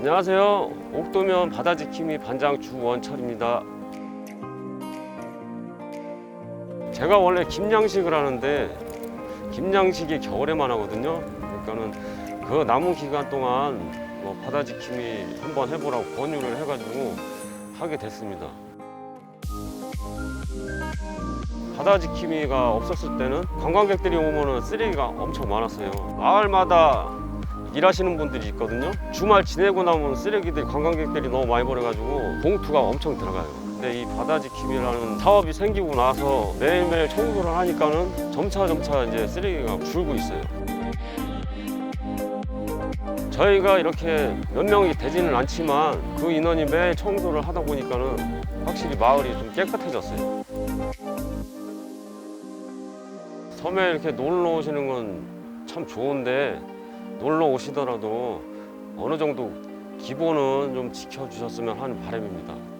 안녕하세요. 옥도면 바다지킴이 반장 주원철입니다. 제가 원래 김양식을 하는데 김양식이 겨울에만 하거든요. 그러니까는 그 남은 기간 동안 뭐 바다지킴이 한번 해보라고 권유를 해가지고 하게 됐습니다. 바다지킴이가 없었을 때는 관광객들이 오면은 쓰레기가 엄청 많았어요. 마을마다 일하시는 분들이 있거든요. 주말 지내고 나면 쓰레기들이 관광객들이 너무 많이 버려가지고 봉투가 엄청 들어가요. 근데 이 바다 지킴이라는 사업이 생기고 나서 매일매일 청소를 하니까는 점차 점차 이제 쓰레기가 줄고 있어요. 저희가 이렇게 몇 명이 되지는 않지만 그 인원이 매일 청소를 하다 보니까는 확실히 마을이 좀 깨끗해졌어요. 섬에 이렇게 놀러 오시는 건 참 좋은데 놀러 오시더라도 어느 정도 기본은 좀 지켜주셨으면 하는 바람입니다.